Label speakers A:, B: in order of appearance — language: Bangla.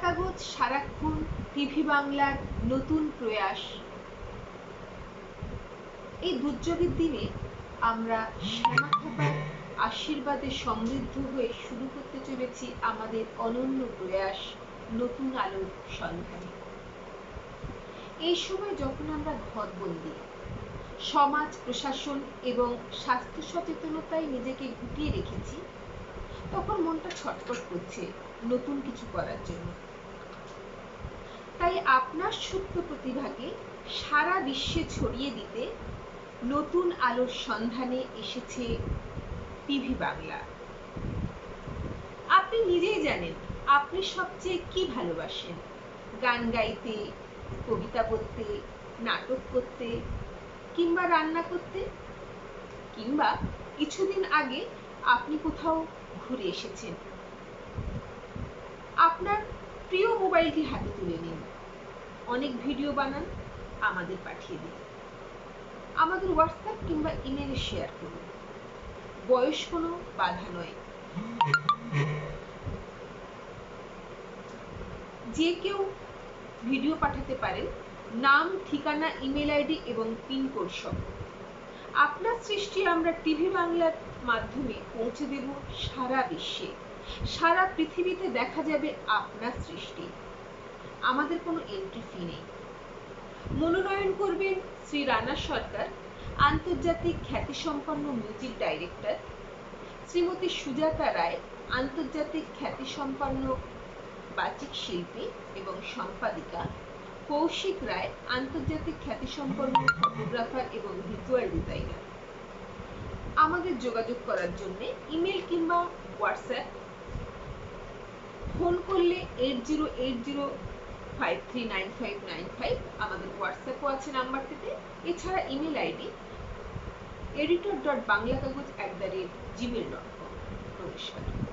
A: কাগজ, সারাক্ষণ টিভি বাংলার নতুন প্রয়াস। এই দুর্যোগের দিনে আমরা শ্যামা থাকার আশীর্বাদে সমৃদ্ধ হয়ে শুরু করতে চলেছি আমাদের অনন্য প্রয়াস, নতুন আলোর সন্ধানে। এই সময় যখন আমরা ঘরবন্দি সমাজ, প্রশাসন এবং স্বাস্থ্য সচেতনতায় নিজেকে গুটিয়ে রেখেছি তখন মনটা ছটফট করছে নতুন কিছু করার জন্য। তাই আপনার সুপ্ত প্রতিভাকে সারা বিশ্বে ছড়িয়ে দিতে নতুন আলোর সন্ধানে এসেছে টিভি বাংলা। আপনি নিজেই জানেন, আপনি সবচেয়ে কি ভালোবাসেন? গান গাইতে, কবিতা পড়তে, নাটক করতে কিংবা রান্না করতে? কিংবা কিছুদিন আগে আপনি কোথাও ঘুরে এসেছেন? আপনার প্রিয় মোবাইলটি হাতে তুলে নিন। অনেক ভিডিও বানান, আমাদের পাঠিয়ে দিন। আমাদের হোয়াটসঅ্যাপ কিংবা ইমেলে শেয়ার করুন। বয়স কোনো বাধা নয়। যে কেউ ভিডিও পাঠাতে পারেন, নাম, ঠিকানা ইমেল আইডি এবং পিনকোড সহ। আপনার সৃষ্টি আমরা টিভি বাংলার মাধ্যমে পৌঁছে দেব সারা বিশ্বে। সারা পৃথিবীতে দেখা যাবে আপনার সৃষ্টি। আমাদের কোনো এন্ট্রি ফি নেই। মনোনয়ন করবেন শ্রী রানা সরকার, আন্তর্জাতিক খ্যাতিসম্পন্ন মিউজিক ডাইরেক্টর শ্রীমতী সুজাতা রায়, আন্তর্জাতিক খ্যাতিসম্পন্ন বাচিক শিল্পী এবং সম্পাদিকা। কৌশিক রায় আন্তর্জাতিক খ্যাতিসম্পন্ন ফটোগ্রাফার এবং ভিজুয়াল ডিজাইনার আমাদের যোগাযোগ করার জন্য ইমেল কিংবা হোয়াটসঅ্যাপ ফোন করলে eight zero eight zero five three nine five nine five আমাদের হোয়াটসঅ্যাপও আছে নাম্বারটিতে। এছাড়া email ID editor dot Bangla Kagoj at the rate Gmail dot com নমস্কার।